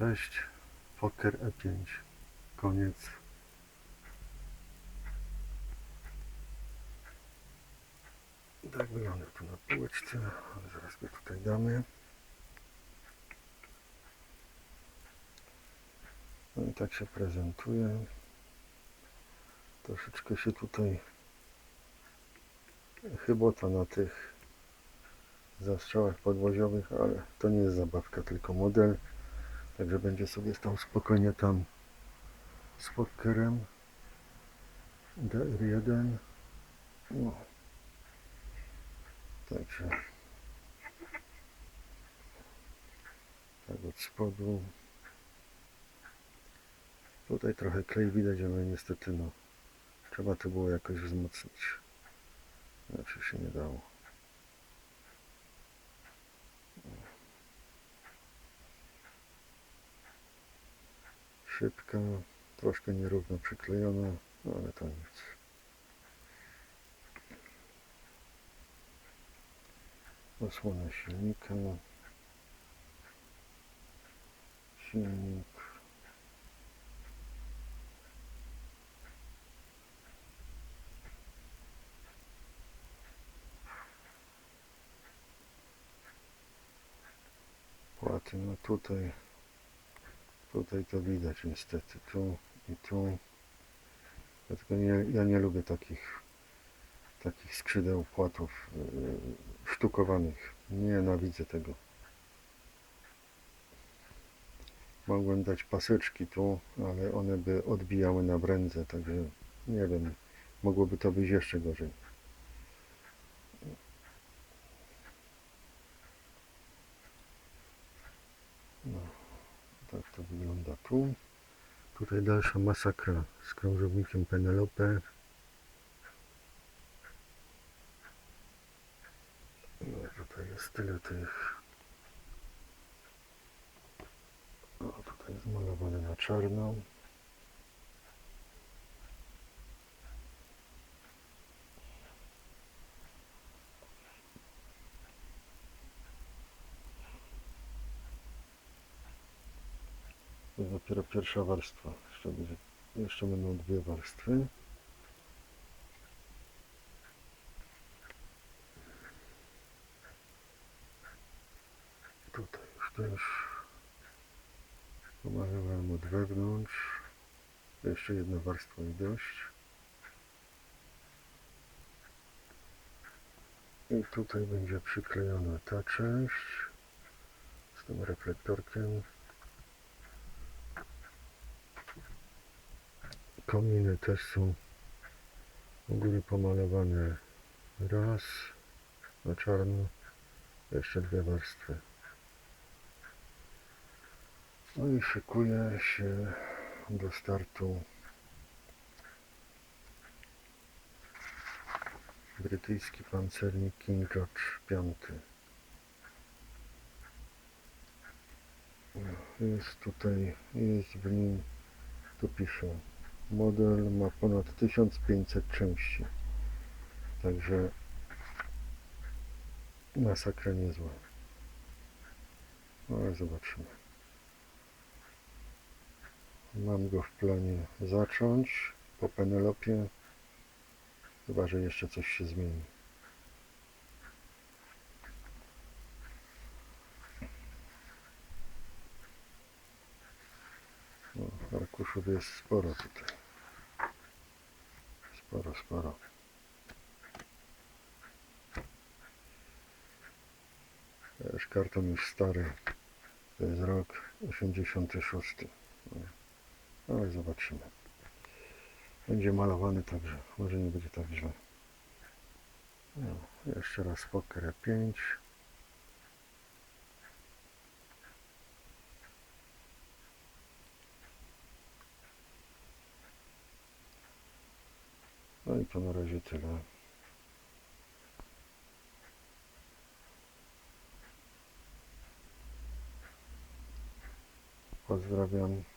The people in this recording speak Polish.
Cześć, Poker E5, koniec. Tak wygląda tu na półeczce, ale zaraz go tutaj damy. No i tak się prezentuje. Troszeczkę się tutaj chybota na tych zastrzałach podwoziowych, ale to nie jest zabawka, tylko model. Także będzie sobie stał spokojnie tam z pokerem. DR1. No. Także tak od spodu. Tutaj trochę klej widać, ale niestety no trzeba to było jakoś wzmocnić. Znaczy się nie dało. Szybka, troszkę nierówno przyklejona, no ale to nic. Osłona silnika. Silnik. Płaty, no tutaj Tutaj to widać niestety, tu i tu. Tylko nie, ja nie lubię takich takich skrzydeł płatów yy, sztukowanych. Nienawidzę tego. Mogłem dać paseczki tu, ale one by odbijały na brędze, także nie wiem, mogłoby to być jeszcze gorzej. No. Tak to wygląda tu. Tutaj dalsza masakra z krążownikiem Penelope. No, tutaj jest tyle tych. O, tutaj jest malowane na czarno. To jest dopiero pierwsza warstwa. Jeszcze, będzie, jeszcze będą dwie warstwy. Tutaj już też pomalowałem od wewnątrz. Jeszcze jedna warstwa i dość. I tutaj będzie przyklejona ta część z tym reflektorkiem. Kominy też są u góry pomalowane raz na czarno, jeszcze dwie warstwy. No i szykuje się do startu brytyjski pancernik King George V. Jest tutaj, jest w nim, tu pisze Model ma ponad 1500 części. Także masakra niezła. No, Ale zobaczymy. Mam go w planie zacząć po Penelopie. Chyba, że jeszcze coś się zmieni. No, arkuszów jest sporo tutaj. Sporo, sporo. Już karton już stary. To jest rok 86. No, ale zobaczymy. Będzie malowany także. Może nie będzie tak źle. No, jeszcze raz poker 5. i to na razie tyle. Pozdrawiam.